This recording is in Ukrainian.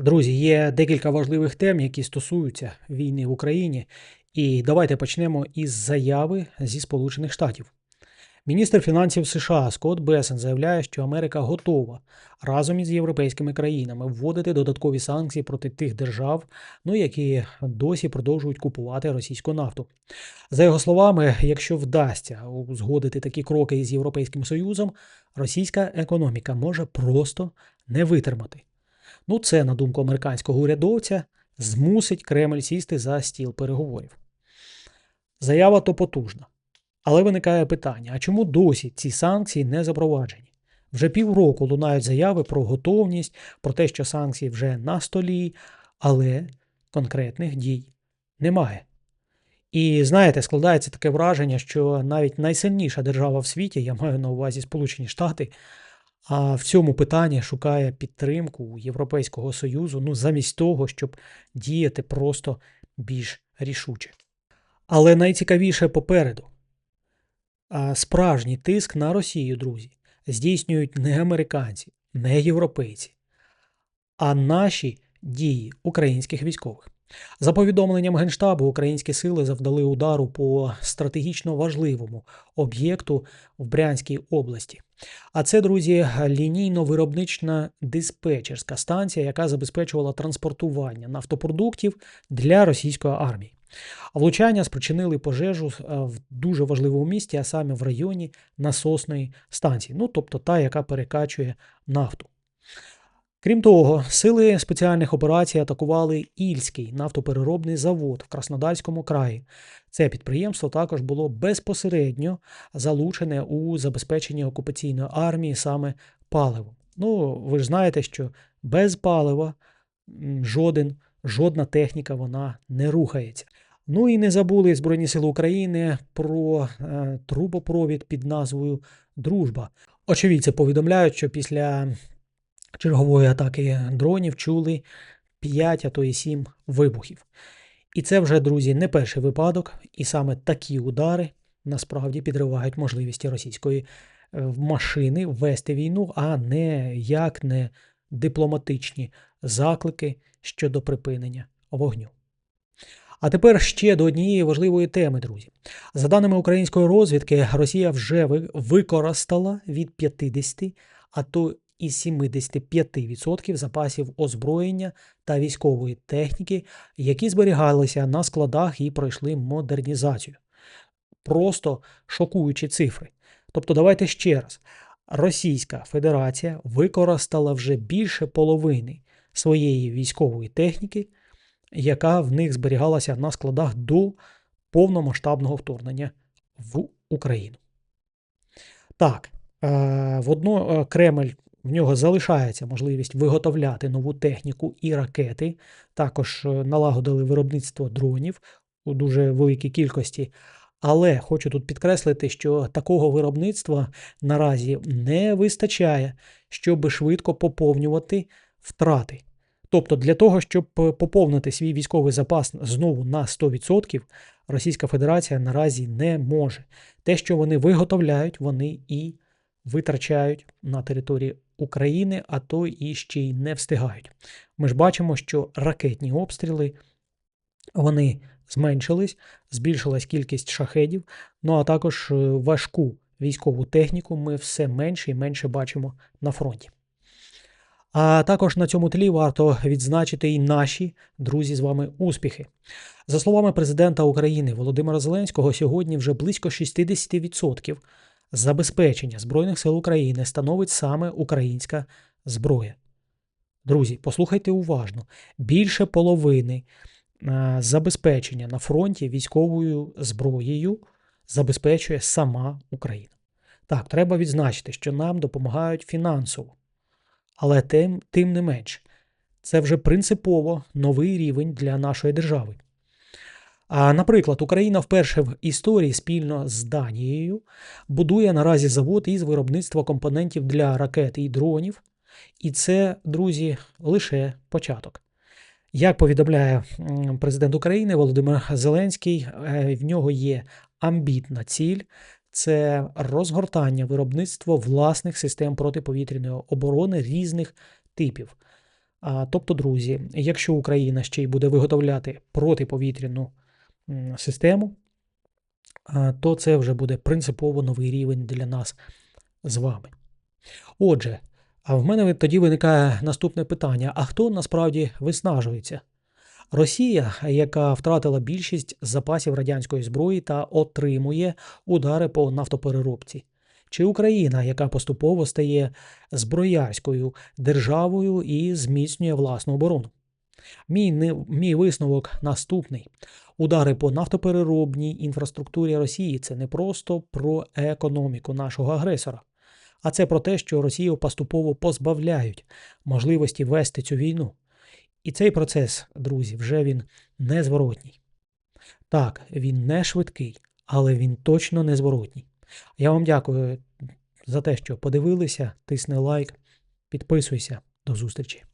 Друзі, є декілька важливих тем, які стосуються війни в Україні. І давайте почнемо із заяви зі Сполучених Штатів. Міністр фінансів США Скотт Бесен заявляє, що Америка готова разом із європейськими країнами вводити додаткові санкції проти тих держав, ну які досі продовжують купувати російську нафту. За його словами, якщо вдасться узгодити такі кроки із Європейським Союзом, російська економіка може просто не витримати. Ну, це, на думку американського урядовця, змусить Кремль сісти за стіл переговорів. Заява то потужна. Але виникає питання: а чому досі ці санкції не запроваджені? Вже півроку лунають заяви про готовність, про те, що санкції вже на столі, але конкретних дій немає. І знаєте, складається таке враження, що навіть найсильніша держава в світі, я маю на увазі Сполучені Штати, а в цьому питанні шукає підтримку Європейського Союзу, ну замість того, щоб діяти просто більш рішуче. Але найцікавіше попереду. Справжній тиск на Росію, друзі, здійснюють не американці, не європейці, а наші дії українських військових. За повідомленням Генштабу, українські сили завдали удару по стратегічно важливому об'єкту в Брянській області. А це, друзі, лінійно-виробнична диспетчерська станція, яка забезпечувала транспортування нафтопродуктів для російської армії. Влучання спричинили пожежу е, в дуже важливому місті, а саме в районі насосної станції, ну тобто та, яка перекачує нафту. Крім того, сили спеціальних операцій атакували Ільський нафтопереробний завод в Краснодарському краї. Це підприємство також було безпосередньо залучене у забезпеченні окупаційної армії саме паливом. Ну, ви ж знаєте, що без палива жоден, жодна техніка вона не рухається. Ну і не забули Збройні Сили України про е, трубопровід під назвою Дружба. Очевидці повідомляють, що після чергової атаки дронів чули 5, а то і 7 вибухів. І це вже, друзі, не перший випадок, і саме такі удари насправді підривають можливості російської е, машини вести війну, а не як не дипломатичні заклики щодо припинення вогню. А тепер ще до однієї важливої теми, друзі. За даними української розвідки, Росія вже використала від 50, а то і 75% запасів озброєння та військової техніки, які зберігалися на складах і пройшли модернізацію. Просто шокуючі цифри. Тобто, давайте ще раз: Російська Федерація використала вже більше половини своєї військової техніки, яка в них зберігалася на складах до повномасштабного вторгнення в Україну. Так, е, водно е, Кремль в нього залишається можливість виготовляти нову техніку і ракети. Також е, налагодили виробництво дронів у дуже великій кількості. Але хочу тут підкреслити, що такого виробництва наразі не вистачає, щоб швидко поповнювати втрати. Тобто, для того, щоб поповнити свій військовий запас знову на 100%, Російська Федерація наразі не може. Те, що вони виготовляють, вони і витрачають на території України, а то і ще й не встигають. Ми ж бачимо, що ракетні обстріли вони зменшились, збільшилась кількість шахедів, ну а також е, важку військову техніку ми все менше і менше бачимо на фронті. А також на цьому тлі варто відзначити і наші друзі з вами успіхи. За словами президента України Володимира Зеленського, сьогодні вже близько 60% забезпечення Збройних сил України становить саме українська зброя. Друзі, послухайте уважно: більше половини забезпечення на фронті військовою зброєю забезпечує сама Україна. Так, треба відзначити, що нам допомагають фінансово. Але тим, тим не менш, це вже принципово новий рівень для нашої держави. Наприклад, Україна вперше в історії спільно з Данією будує наразі завод із виробництва компонентів для ракет і дронів. І це, друзі, лише початок. Як повідомляє президент України Володимир Зеленський, е, в нього є амбітна ціль це розгортання виробництва власних систем протиповітряної оборони різних типів. Тобто, друзі, якщо Україна ще й буде виготовляти протиповітряну систему, то це вже буде принципово новий рівень для нас з вами. Отже, а в мене тоді виникає наступне питання: а хто насправді виснажується? Росія, яка втратила більшість запасів радянської зброї та отримує удари по нафтопереробці, чи Україна, яка поступово стає зброярською державою і зміцнює власну оборону? Мій, не- мій висновок наступний: удари по нафтопереробній інфраструктурі Росії це не просто про економіку нашого агресора, а це про те, що Росію поступово позбавляють можливості вести цю війну. І цей процес, друзі, вже він незворотній. Так, він не швидкий, але він точно незворотній. Я вам дякую за те, що подивилися. Тисни лайк, підписуйся. До зустрічі.